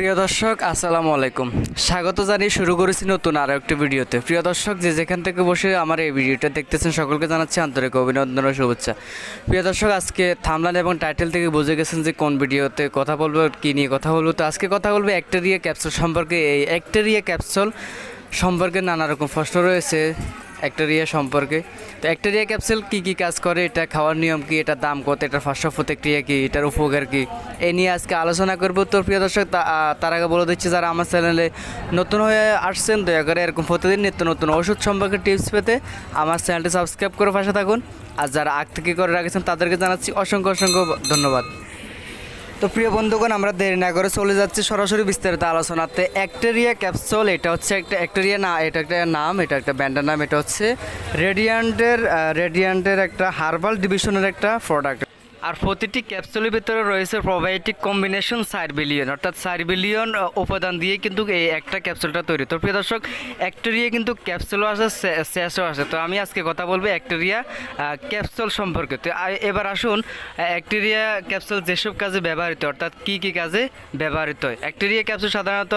প্রিয় দর্শক, আসসালামু আলাইকুম। স্বাগত জানিয়ে শুরু করেছি নতুন আরও একটি ভিডিওতে। প্রিয় দর্শক, যে যেখান থেকে বসে আমার এই ভিডিওটা দেখতেছেন, সকলকে জানাচ্ছি আন্তরিক অভিনন্দন ও শুভেচ্ছা। প্রিয় দর্শক, আজকে থামলান এবং টাইটেল থেকে বুঝে গেছেন যে কোন ভিডিওতে কথা বলব, কী নিয়ে কথা বলব। তো আজকে কথা বলব অ্যাক্টেরিয়া ক্যাপসুল সম্পর্কে, এই অ্যাক্টেরিয়া ক্যাপসুল সম্পর্কে নানা রকম প্রশ্ন রয়েছে। অ্যাক্টেরিয়া সম্পর্কে। তো অ্যাক্টেরিয়া ক্যাপসুল কী কী কাজ করে? এটা খাওয়ার নিয়ম কি? এটার দাম কত? এটার ফার্স্ট প্রতিক্রিয়া কী? এটার উপকার কী? এই নিয়ে আজকে আলোচনা করব। তো প্রিয় দর্শক তার আগে বলে দিচ্ছি, যারা আমার চ্যানেলে নতুন হয়ে আসছেন, দয়া করে এরকম প্রতিদিন নিত্য নতুন ওষুধ সম্পর্কে টিপস পেতে আমার চ্যানেলটি সাবস্ক্রাইব করে পাশে থাকুন। আর যারা আগ থেকে করে রাখেছেন, তাদেরকে জানাচ্ছি অসংখ্য অসংখ্য ধন্যবাদ। তো প্রিয় বন্ধুগণ, আমরা দেরি না করে চলে যাচ্ছি সরাসরি বিস্তারিত আলোচনাতে। অ্যাক্টেরিয়া ক্যাপসুল এটা হচ্ছে একটা অ্যাক্টেরিয়া না, এটা একটা নাম, এটা একটা ব্যান্ডের নাম, এটা হচ্ছে রেডিয়ান্টের রেডিয়ান্টের একটা হার্বাল ডিভিশনের একটা প্রোডাক্ট আর প্রতিটি ক্যাপসুলের ভিতরে রয়েছে প্রোবায়োটিক কম্বিনেশন চার বিলিয়ন অর্থাৎ চার বিলিয়ন উপাদান দিয়ে কিন্তু এই একটা ক্যাপসুলটা তৈরি। তো প্রিয় দর্শক, অ্যাক্টেরিয়া কিন্তু ক্যাপসুলও আছে স্যাশও আছে। তো আমি আজকে কথা বলব অ্যাক্টেরিয়া ক্যাপসুল সম্পর্কে। তো এবার আসুন অ্যাক্টেরিয়া ক্যাপসুল যেসব কাজে ব্যবহৃত, অর্থাৎ কী কী কাজে ব্যবহৃত? হয় অ্যাক্টেরিয়া ক্যাপসুল সাধারণত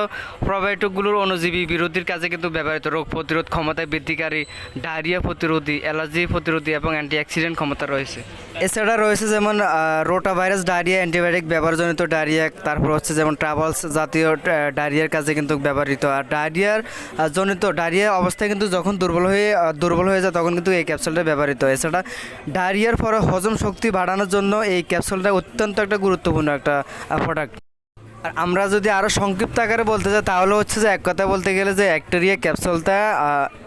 প্রোবায়োটিকগুলোর অনুজীবী বিরোধীর কাজে কিন্তু ব্যবহৃত। রোগ প্রতিরোধ ক্ষমতা বৃদ্ধিকারী, ডায়রিয়া প্রতিরোধী, অ্যালার্জি প্রতিরোধী এবং অ্যান্টি অ্যাক্সিডেন্ট ক্ষমতা রয়েছে। এছাড়া রয়েছে যেমন রোটা ভাইরাস ডায়রিয়া, অ্যান্টিবায়োটিক ব্যবহারজনিত ডায়রিয়া, তারপর হচ্ছে যেমন ট্রাভেলস জাতীয় ডায়রিয়ার কাজে কিন্তু ব্যবহৃত। আর ডায়রিয়ার জনিত ডায়রিয়ার অবস্থায় কিন্তু যখন দুর্বল হয়ে দুর্বল হয়ে যায়, তখন কিন্তু এই ক্যাপসুলটা ব্যবহৃত হয়। এছাড়া ডায়রিয়ার পরে হজম শক্তি বাড়ানোর জন্য এই ক্যাপসুলটা অত্যন্ত একটা গুরুত্বপূর্ণ একটা প্রোডাক্ট আর আমরা যদি আরও সংক্ষিপ্ত আকারে বলতে চাই, তাহলে হচ্ছে যে এক কথা বলতে গেলে যে অ্যাক্টেরিয়া ক্যাপসুলটা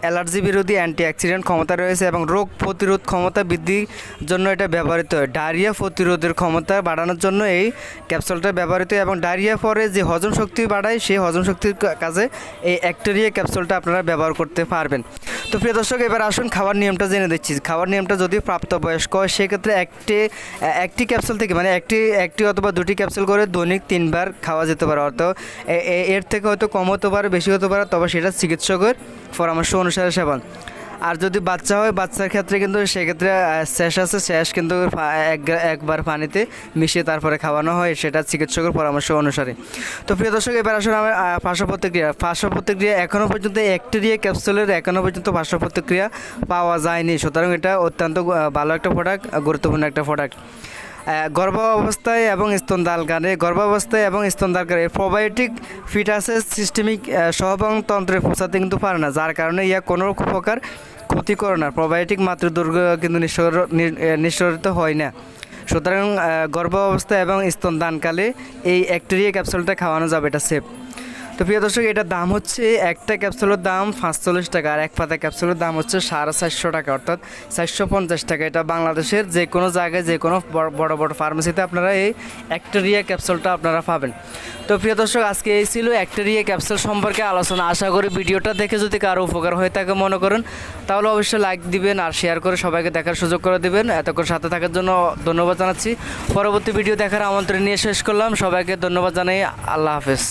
অ্যালার্জি বিরোধী অ্যান্টি অ্যাক্সিডেন্ট ক্ষমতা রয়েছে এবং রোগ প্রতিরোধ ক্ষমতা বৃদ্ধির জন্য এটা ব্যবহৃত হয়। ডায়রিয়া প্রতিরোধের ক্ষমতা বাড়ানোর জন্য এই ক্যাপসুলটা ব্যবহৃত হয় এবং ডায়রিয়া পরে যে হজম শক্তি বাড়ায়, সেই হজম শক্তির কাজে এই অ্যাক্টেরিয়া ক্যাপসুলটা আপনারা ব্যবহার করতে পারবেন। তো প্রিয় দর্শক, এবার আসুন খাওয়ার নিয়মটা জেনে দিচ্ছি খাওয়ার নিয়মটা যদি প্রাপ্তবয়স্ক হয়, সেক্ষেত্রে একটি একটি ক্যাপসুল থেকে মানে একটি একটি অথবা দুটি ক্যাপসুল করে দৈনিক তিনবার খাওয়া যেতে পারে। অর্থাৎ এর থেকে হয়তো কম হতে পারে, বেশি হতে পারে, তবে সেটা চিকিৎসকের পরামর্শ অনুসারে সেবন। আর যদি বাচ্চা হয়, বাচ্চার ক্ষেত্রে কিন্তু সেক্ষেত্রে শেষ আছে, শেষ কিন্তু এক একবার পানিতে মিশিয়ে তারপরে খাওয়ানো হয়, সেটা চিকিৎসকের পরামর্শ অনুসারে। তো প্রিয় দর্শক, এবার আসলে আমার পার্শ্ব প্রতিক্রিয়া পার্শ্ব প্রতিক্রিয়া এখনও পর্যন্ত অ্যাক্টেরিয়া ক্যাপসুলের এখনও পর্যন্ত পার্শ্ব প্রতিক্রিয়া পাওয়া যায়নি। সুতরাং এটা অত্যন্ত ভালো একটা প্রোডাক্ট গুরুত্বপূর্ণ একটা প্রোডাক্ট গর্ভ অবস্থায় এবং স্তনদালকারে গর্ভাবস্থায় এবং স্তনদালকারে প্রোবায়োটিক ফিটাসের সিস্টেমিক তন্ত্রে পৌঁছাতে কিন্তু পারে না, যার কারণে ইয়া কোনো প্রকার ক্ষতি করে না। প্রোবায়োটিক মাতৃদুর্গ কিন্তু নিঃসর- নিঃসরিত হয় না। সুতরাং গর্ভ অবস্থা এবং স্তন দানকালে এই অ্যাক্টেরিয়া ক্যাপসুলটা খাওয়ানো যাবে, এটা সেফ তো প্রিয় দর্শক, এটার দাম হচ্ছে একটা ক্যাপসুলের দাম পাঁচচল্লিশ টাকা আর এক পাতা ক্যাপসুলের দাম হচ্ছে সাড়ে চারশো টাকা, অর্থাৎ চারশো পঞ্চাশ টাকা। এটা বাংলাদেশের যে কোনো জায়গায়, যে কোনো বড় বড় ফার্মেসিতে আপনারা এই অ্যাক্টেরিয়া ক্যাপসুলটা আপনারা পাবেন। তো প্রিয় দর্শক, আজকে এই ছিল অ্যাক্টেরিয়া ক্যাপসুল সম্পর্কে আলোচনা। আশা করি ভিডিওটা দেখে যদি কারও উপকার হয়ে থাকে মনে করেন, তাহলে অবশ্যই লাইক দিবেন আর শেয়ার করে সবাইকে দেখার সুযোগ করে দিবেন। এতক্ষণ সাথে থাকার জন্য ধন্যবাদ জানাচ্ছি। পরবর্তী ভিডিও দেখার আমন্ত্রণ নিয়ে শেষ করলাম। সবাইকে ধন্যবাদ জানাই। আল্লাহ হাফেজ।